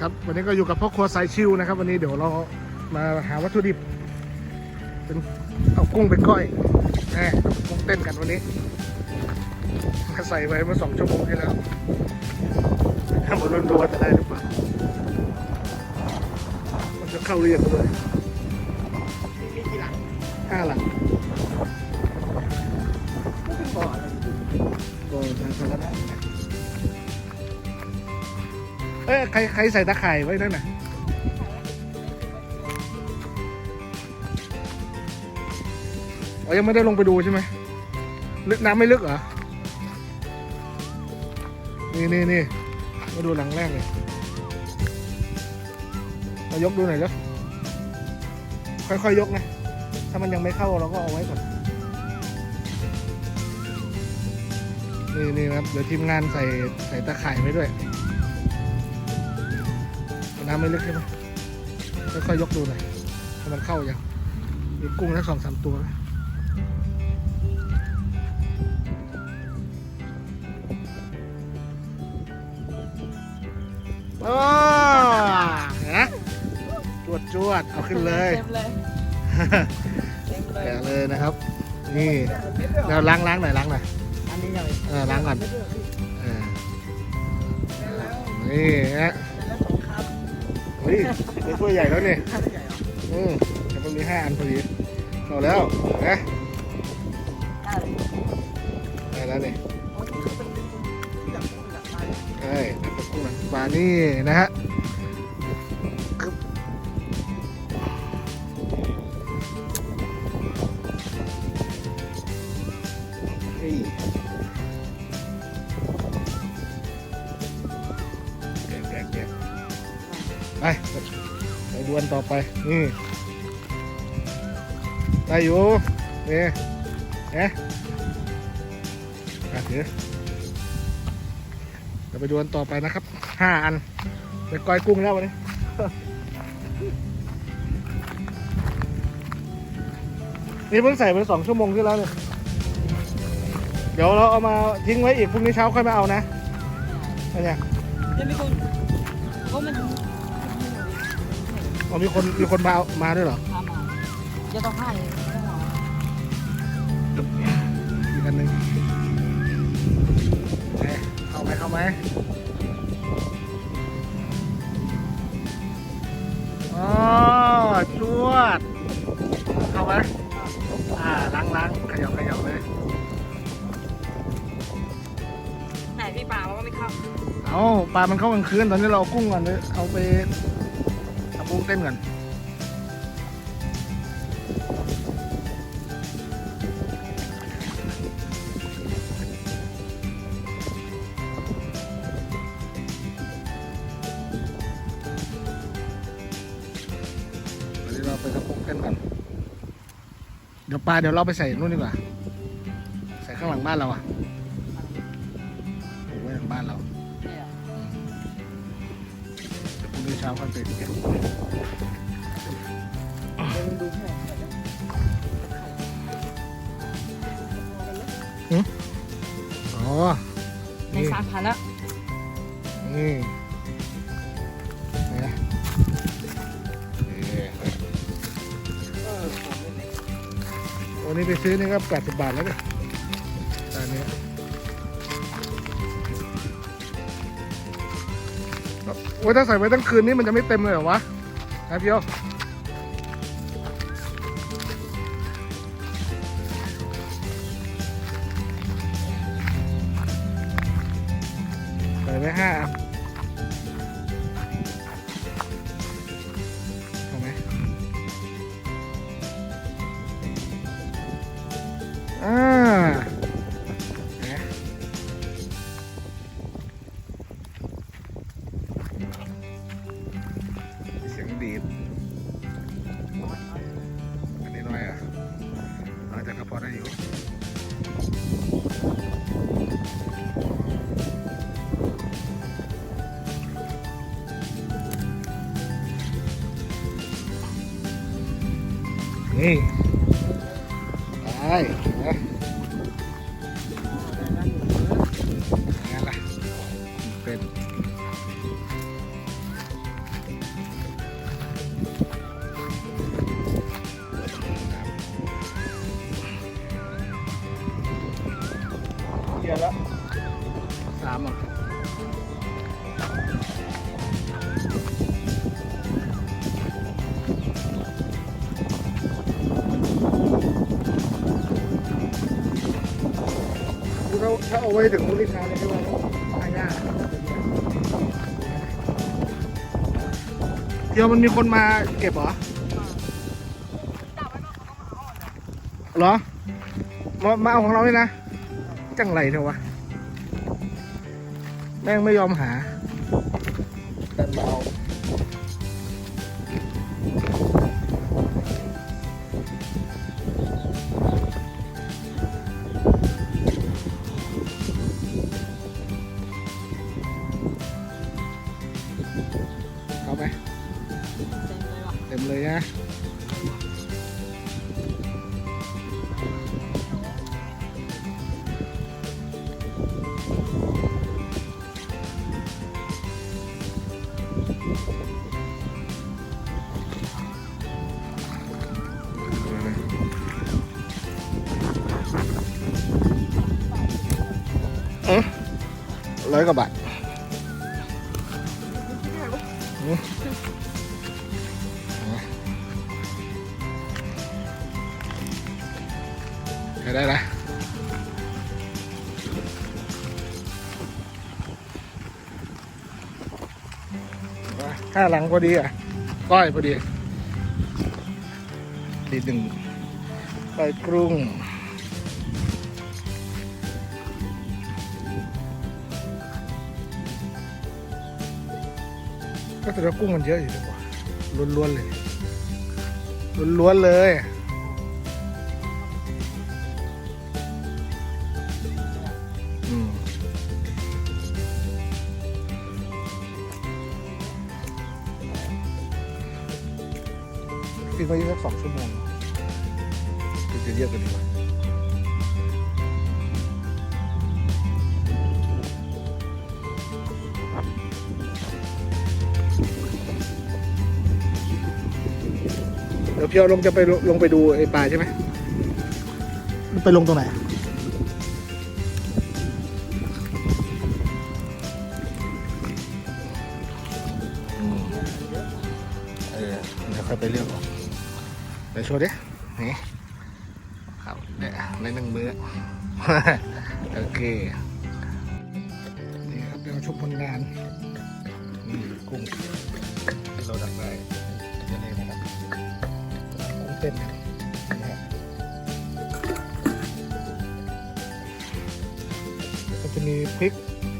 ครับวันนี้ก็อยู่กับพ่อครัวสายชิวนะครับ วันนี้เดี๋ยวเรามาหาวัตถุดิบ เป็นเอากุ้งไปก้อยแหมกุ้งเต้นกันวันนี้มาใส่ไว้เมื่อสองชั่วโมงที่แล้วถ้าหมดรัวจะได้หรือเปล่ามันจะเข้าเรียงเลยมีกี่หลังห้าหลัง เอ้ยใครใครใส่ตะข่ายไว้นั่นน่ะอ๋อยังไม่ได้ลงไปดูใช่ไหมลึกน้ำไม่ลึกเหรอ นี่นี่นี่มาดูหลังแรกเลยมายกดูหน่อยแล้วค่อยๆยกนะ ถ้ามันยังไม่เข้าเราก็เอาไว้ก่อน นี่นี่ครับ เดี๋ยวทีมงานใส่ใส่ตะข่ายไว้ด้วย น้ำไม่ลึกใช่ไหมค่อยๆยกดูหน่อยถ้ามันเข้ายังมีกุ้งทั้งสองสามตัวไหมโอ้ฮะจวดจวดเอาขึ้นเลย เต็มเลยเต็มเลยแกะเลยนะครับ นี่เดี๋ยวล้างล้างหน่อยล้างหน่อยอันนี้ยังเออล้างก่อนไม่เลือกพี่เออได้แล้วนี่ฮะ เฮ้ยเป็นถ้วยใหญ่แล้วนี่ข้าวใหญ่เหรออืมแต่มันมีห้าอันพอดีเอาแล้วนะได้เลยได้แล้วนี่อ๋อที่เขาเป็นที่หลังที่หลังตายใช่แล้วก็กุ้งหลังปลานี่นะฮะ ไป นี่ ได้อยู่ นี่เอ๊ะเดี๋ยวเราไปดวนต่อไปนะครับ ห้าอัน เป็นก้อยกุ้งแล้ววันนี้นี่เพิ่งใส่ไปสองชั่วโมงที่แล้วเนี่ย เดี๋ยวเราเอามาทิ้งไว้อีกพรุ่งนี้เช้าค่อยมาเอานะอะไรเนี่ยยังมีคนเพราะมัน อ๋อมีคนมีคนมาเอามาด้วยเหรอทำมาจะต้องให้ต้องเอาอีกอันหนึ่งเอ๊ะเข้าไหมเข้าไหมอ๋อจวด เข้าไหมอ่าล้างล้างขยับขยับเลยไหนพี่ป่าว่าไม่เข้า เอาปลามันเข้ากลางคืนตอนนี้เราเอากุ้งก่อนเลยเอาไปทำกุ้ง เต้นก่อนเราไปทำกุ้งเต้นก่อนเดี๋ยวปลาเดี๋ยวเราไปใส่นู่นดีกว่า ใส่ข้างหลังบ้านเราอะไว้หลังบ้านเรา นี่ยพรุ่งนี้เช้าค่อยไปเก็บเดี๋ยวมึงดูแค่ไหนนะอ๋อ ในสามพันแล้วนี่นะอันนี้ไปซื้อนี่ก็80บาทแล้วเนี่ยตอนนี้ โอ้ยถ้าใส่ไว้ทั้งคืนนี่มันจะไม่เต็มเลยเหรอวะนะพี่โอใส่ไว้ห้า นี่ไปงั้นล่ะเป็นเยอะแล้วสามอ่ะ เอาไว้ถึงพรุ่งนี้เช้าเนี่ยให้ว่าหายากเดี๋ยวมันมีคนมาเก็บเหรอเหรอ มามาเอาของเราเลยนะ จังไรเถอะวะ แม่งไม่ยอมหาแต่เอาเอา เอ๊ะร้อยกว่ ข้าหลังพอดีอะก้อยพอดีทีหนึ่งไปกรุงก็แต่ว่ากุ้งมันเยอะอยู่ดีกว่าล้วนๆเลยล้วนๆเลย กินไปสักสองชั่วโมงถึงจะเยอะกันดีกว่าเดี๋ยวพี่เอาลงจะไปลงลงไปดูไอ้ปลาใช่ไหมมันไปลงตรงไหนอืมเออเดี๋ยวค่อยไปเลือกออกเดี๋ยวโชว์ดินี่ครับเนี่ยในหนึ่งมือโอเคนี่ครับเดี๋ยวชมผลงานนี่กุ้งที่เราดักได้เจะเลนะครับกุ้งเต้นนะฮะก็จะมีพริก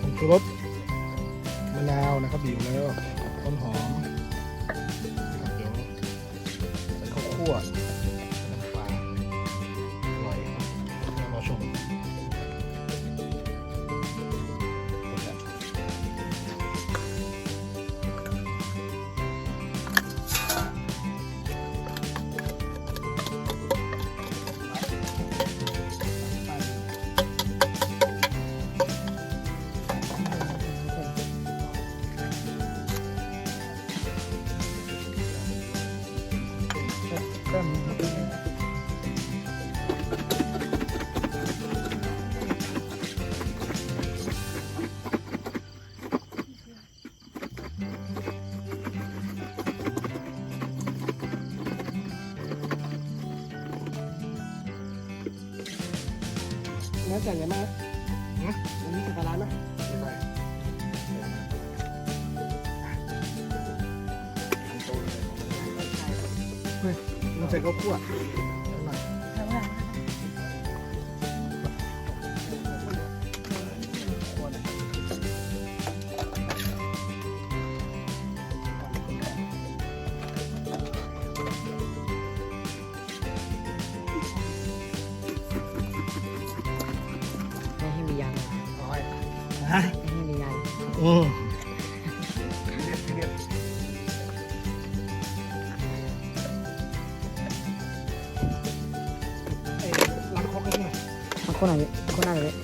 ผงชูรสมะนาวนะครับบีบแล้ว ใน้าจ่ายเงินมาอันนี้จะร้านไหมไปเฮ้ยมันใส่ข้าวคั่ว ฮะม่ให้มียันอืมเรียบเรียบไงครกให้หน่อยมันคนไหนคนไหนเลย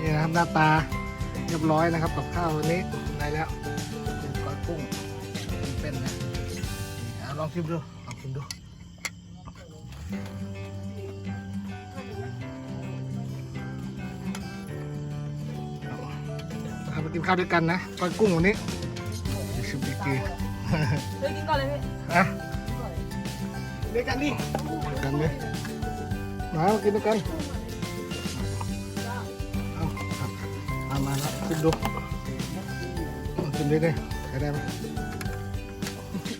นี่นะครับหน้าตาเรียบร้อยนะครับกับข้าววันนี้ได้แล้วเป็นก้อยกุ้งเป็นๆนะเอาลองชิมดูลองชิมดู กินข้าวด้วยกันนะก้อยกุ้งวันนี้ชิมปีกีเฮ้ยกินก่อนเลยพี่อะด้วยกันดิด้วยกันดิมากินด้วยกันเอามาละกินดูกินด้วยดิได้ไหม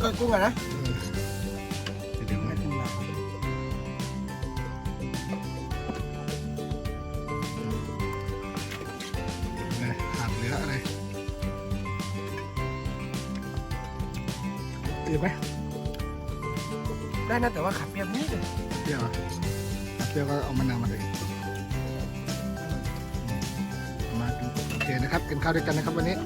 ก้อยกุ้งอะนะ ตื่นไหมได้นะแต่ว่าขับเปรี้ยวนิดนึงเปรี้ยวเหรอเปรี้ยวก็เอามะนาวมาเลยมาดูโอเคนะครับกินข้าวด้วยกันนะครับวันนี้